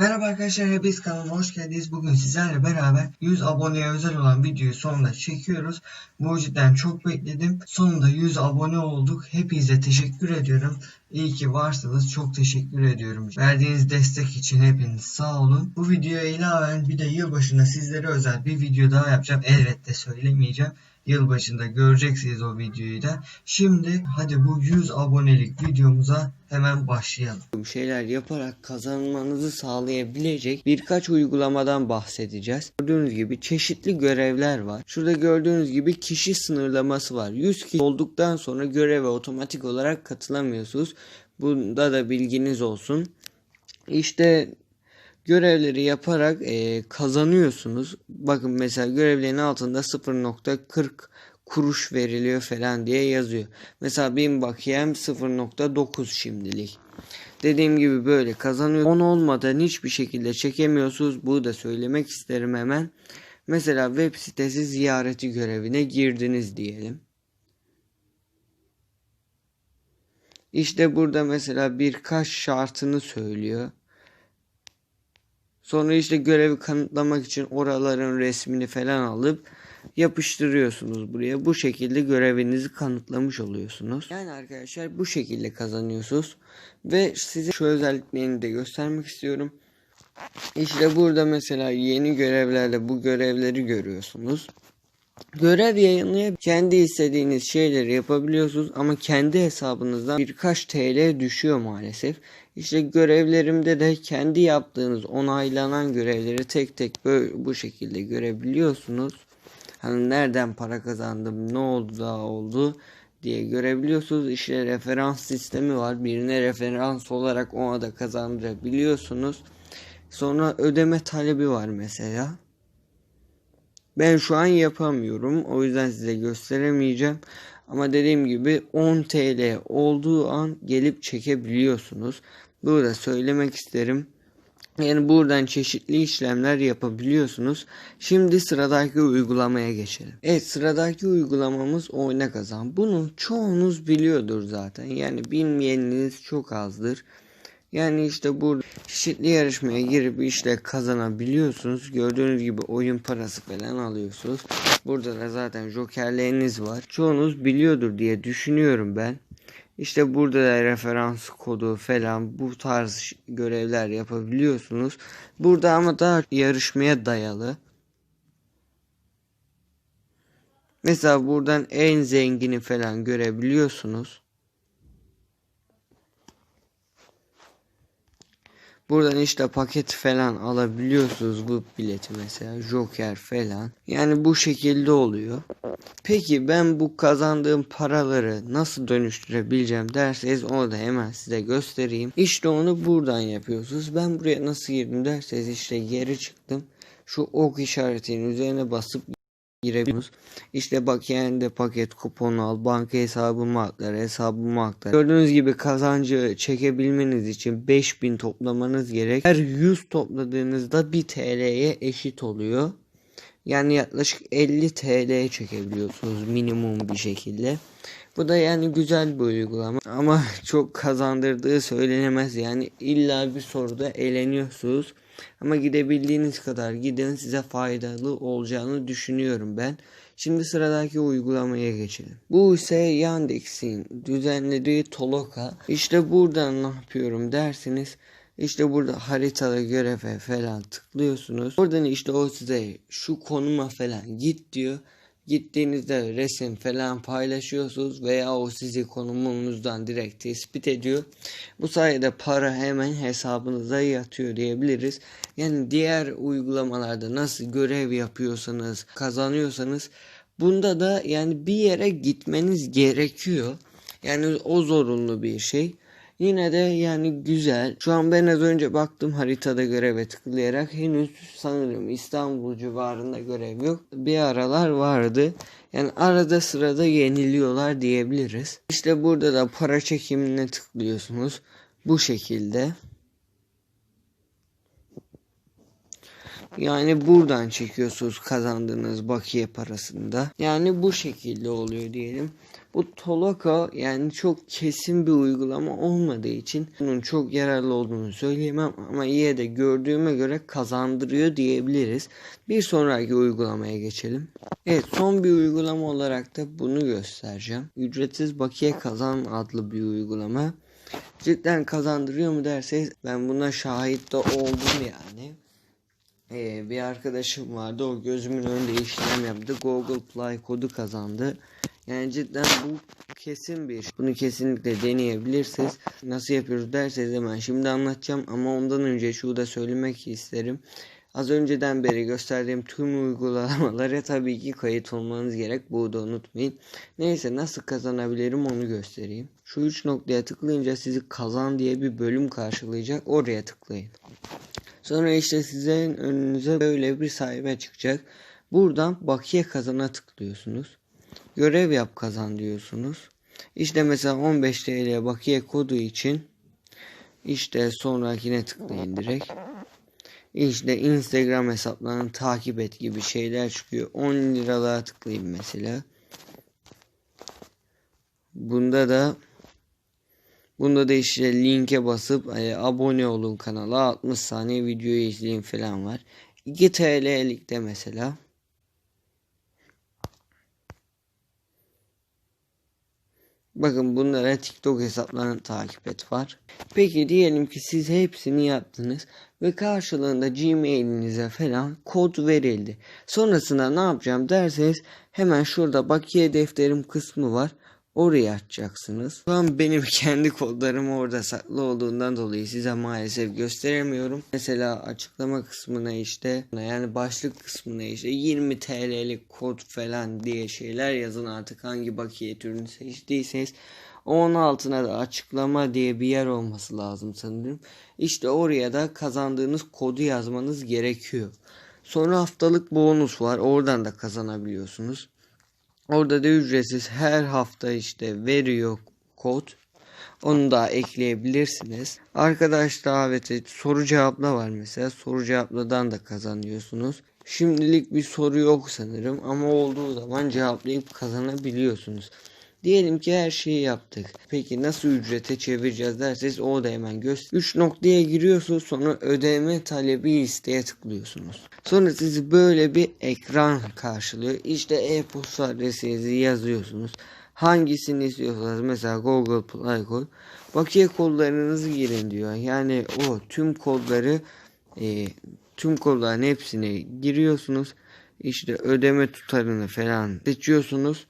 Merhaba arkadaşlar hepiniz kanalıma hoş geldiniz. Bugün sizlerle beraber 100 aboneye özel olan videoyu sonunda çekiyoruz. Mucitten çok bekledim. Sonunda 100 abone olduk. Hepinize teşekkür ediyorum. İyi ki varsınız. Çok teşekkür ediyorum. Verdiğiniz destek için hepiniz sağ olun. Bu videoya ilaven bir de yılbaşında sizlere özel bir video daha yapacağım. Elbette söylemeyeceğim. Yılbaşında göreceksiniz o videoyu da. Şimdi hadi bu 100 abonelik videomuza hemen başlayalım. şeyler yaparak kazanmanızı sağlayabilecek birkaç uygulamadan bahsedeceğiz. Gördüğünüz gibi çeşitli görevler var. Şurada gördüğünüz gibi kişi sınırlaması var. 100 kişi olduktan sonra göreve otomatik olarak katılamıyorsunuz. Bunda da bilginiz olsun. İşte görevleri yaparak e, kazanıyorsunuz. Bakın mesela görevlerin altında 0.40 kuruş veriliyor falan diye yazıyor. Mesela benim bakiyem 0.9 şimdilik. Dediğim gibi böyle kazanıyor. 10 olmadan hiçbir şekilde çekemiyorsunuz. Bu da söylemek isterim hemen. Mesela web sitesi ziyareti görevine girdiniz diyelim. İşte burada mesela birkaç şartını söylüyor. Sonra işte görevi kanıtlamak için oraların resmini falan alıp yapıştırıyorsunuz buraya. Bu şekilde görevinizi kanıtlamış oluyorsunuz. Yani arkadaşlar bu şekilde kazanıyorsunuz. Ve size şu özelliklerini de göstermek istiyorum. İşte burada mesela yeni görevlerde bu görevleri görüyorsunuz. Görev yayınlayıp kendi istediğiniz şeyleri yapabiliyorsunuz ama kendi hesabınızdan birkaç TL düşüyor maalesef. İşte görevlerimde de kendi yaptığınız onaylanan görevleri tek tek böyle bu şekilde görebiliyorsunuz. Hani nereden para kazandım, ne oldu daha oldu diye görebiliyorsunuz. İşte referans sistemi var. Birine referans olarak ona da kazandırabiliyorsunuz. Sonra ödeme talebi var mesela. Ben şu an yapamıyorum. O yüzden size gösteremeyeceğim. Ama dediğim gibi 10 TL olduğu an gelip çekebiliyorsunuz. Burada söylemek isterim. Yani buradan çeşitli işlemler yapabiliyorsunuz. Şimdi sıradaki uygulamaya geçelim. Evet sıradaki uygulamamız oyna kazan. Bunu çoğunuz biliyordur zaten. Yani bilmeyeniniz çok azdır. Yani işte burada çeşitli yarışmaya girip işte kazanabiliyorsunuz. Gördüğünüz gibi oyun parası falan alıyorsunuz. Burada da zaten jokerleriniz var. Çoğunuz biliyordur diye düşünüyorum ben. İşte burada da referans kodu falan bu tarz görevler yapabiliyorsunuz. Burada ama daha yarışmaya dayalı. Mesela buradan en zengini falan görebiliyorsunuz. Buradan işte paket falan alabiliyorsunuz bu bileti mesela Joker falan. Yani bu şekilde oluyor. Peki ben bu kazandığım paraları nasıl dönüştürebileceğim derseniz onu da hemen size göstereyim. İşte onu buradan yapıyorsunuz. Ben buraya nasıl girdim derseniz işte geri çıktım. Şu ok işaretinin üzerine basıp girebiliyorsunuz. İşte bak yani de paket kuponu al, banka hesabıma aktar, hesabıma aktar. Gördüğünüz gibi kazancı çekebilmeniz için 5000 toplamanız gerek. Her 100 topladığınızda 1 TL'ye eşit oluyor. Yani yaklaşık 50 TL çekebiliyorsunuz minimum bir şekilde. Bu da yani güzel bir uygulama ama çok kazandırdığı söylenemez. Yani illa bir soruda eğleniyorsunuz. Ama gidebildiğiniz kadar gidin size faydalı olacağını düşünüyorum ben. Şimdi sıradaki uygulamaya geçelim. Bu ise Yandex'in düzenlediği Toloka. İşte buradan ne yapıyorum dersiniz. İşte burada haritada göreve falan tıklıyorsunuz. Oradan işte o size şu konuma falan git diyor. Gittiğinizde resim falan paylaşıyorsunuz veya o sizi konumunuzdan direkt tespit ediyor. Bu sayede para hemen hesabınıza yatıyor diyebiliriz. Yani diğer uygulamalarda nasıl görev yapıyorsanız, kazanıyorsanız bunda da yani bir yere gitmeniz gerekiyor. Yani o zorunlu bir şey. Yine de yani güzel. Şu an ben az önce baktım haritada göreve tıklayarak henüz sanırım İstanbul civarında görev yok. Bir aralar vardı. Yani arada sırada yeniliyorlar diyebiliriz. İşte burada da para çekimine tıklıyorsunuz. Bu şekilde. Yani buradan çekiyorsunuz kazandığınız bakiye parasında. Yani bu şekilde oluyor diyelim. Bu Toloko yani çok kesin bir uygulama olmadığı için bunun çok yararlı olduğunu söyleyemem ama yine de gördüğüme göre kazandırıyor diyebiliriz. Bir sonraki uygulamaya geçelim. Evet son bir uygulama olarak da bunu göstereceğim. Ücretsiz bakiye kazan adlı bir uygulama. Cidden kazandırıyor mu derseniz ben buna şahit de oldum yani. Ee, bir arkadaşım vardı o gözümün önünde işlem yaptı. Google Play kodu kazandı. Yani cidden bu kesin bir. Bunu kesinlikle deneyebilirsiniz. Nasıl yapıyoruz derseniz hemen şimdi anlatacağım ama ondan önce şu da söylemek isterim. Az önceden beri gösterdiğim tüm uygulamalara tabii ki kayıt olmanız gerek. Bu da unutmayın. Neyse nasıl kazanabilirim onu göstereyim. Şu üç noktaya tıklayınca sizi kazan diye bir bölüm karşılayacak. Oraya tıklayın. Sonra işte sizin önünüze böyle bir sayfa çıkacak. Buradan bakiye kazana tıklıyorsunuz. Görev yap kazan diyorsunuz. İşte mesela 15 TL bakiye kodu için işte sonrakine tıklayın direkt. İşte Instagram hesaplarını takip et gibi şeyler çıkıyor. 10 liralığa tıklayın mesela. Bunda da Bunda da işte linke basıp e, abone olun kanala 60 saniye videoyu izleyin falan var. 2 TL'lik de mesela. Bakın bunlara TikTok hesaplarını takip et var. Peki diyelim ki siz hepsini yaptınız ve karşılığında Gmail'inize falan kod verildi. Sonrasında ne yapacağım derseniz hemen şurada bakiye defterim kısmı var. Oraya açacaksınız. Şu an benim kendi kodlarım orada saklı olduğundan dolayı size maalesef gösteremiyorum. Mesela açıklama kısmına işte yani başlık kısmına işte 20 TL'lik kod falan diye şeyler yazın artık hangi bakiye türünü seçtiyseniz. Onun altına da açıklama diye bir yer olması lazım sanırım. İşte oraya da kazandığınız kodu yazmanız gerekiyor. Sonra haftalık bonus var. Oradan da kazanabiliyorsunuz. Orada da ücretsiz her hafta işte veriyor kod. Onu da ekleyebilirsiniz. Arkadaş daveti soru cevapla var mesela. Soru cevapladan da kazanıyorsunuz. Şimdilik bir soru yok sanırım ama olduğu zaman cevaplayıp kazanabiliyorsunuz. Diyelim ki her şeyi yaptık. Peki nasıl ücrete çevireceğiz derseniz o da hemen göster. 3 noktaya giriyorsunuz sonra ödeme talebi isteğe tıklıyorsunuz. Sonra sizi böyle bir ekran karşılıyor. İşte e-posta adresinizi yazıyorsunuz. Hangisini istiyorsanız mesela Google Play kod. Bakiye kodlarınızı girin diyor. Yani o tüm kodları e, tüm kodların hepsine giriyorsunuz. İşte ödeme tutarını falan seçiyorsunuz.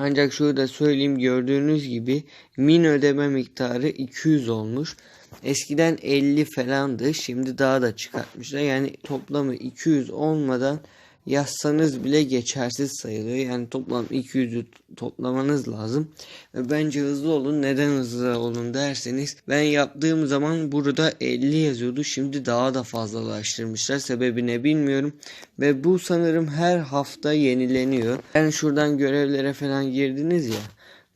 Ancak şurada söyleyeyim gördüğünüz gibi min ödeme miktarı 200 olmuş. Eskiden 50 falandı. Şimdi daha da çıkartmışlar. Yani toplamı 200 olmadan yazsanız bile geçersiz sayılıyor. Yani toplam 200'ü toplamanız lazım. Ve bence hızlı olun. Neden hızlı olun derseniz ben yaptığım zaman burada 50 yazıyordu. Şimdi daha da fazlalaştırmışlar. Sebebi ne bilmiyorum. Ve bu sanırım her hafta yenileniyor. Yani şuradan görevlere falan girdiniz ya.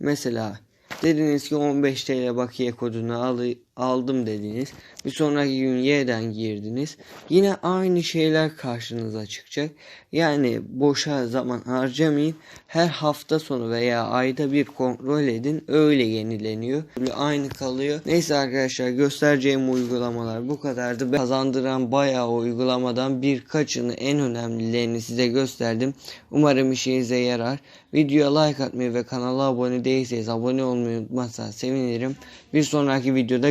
Mesela dediniz ki 15 TL bakiye kodunu al aldım dediniz. Bir sonraki gün Y'den girdiniz. Yine aynı şeyler karşınıza çıkacak. Yani boşa zaman harcamayın. Her hafta sonu veya ayda bir kontrol edin. Öyle yenileniyor. Böyle aynı kalıyor. Neyse arkadaşlar göstereceğim uygulamalar bu kadardı. Kazandıran bayağı uygulamadan birkaçını en önemlilerini size gösterdim. Umarım işinize yarar. Videoya like atmayı ve kanala abone değilseniz abone olmayı unutmazsanız sevinirim. Bir sonraki videoda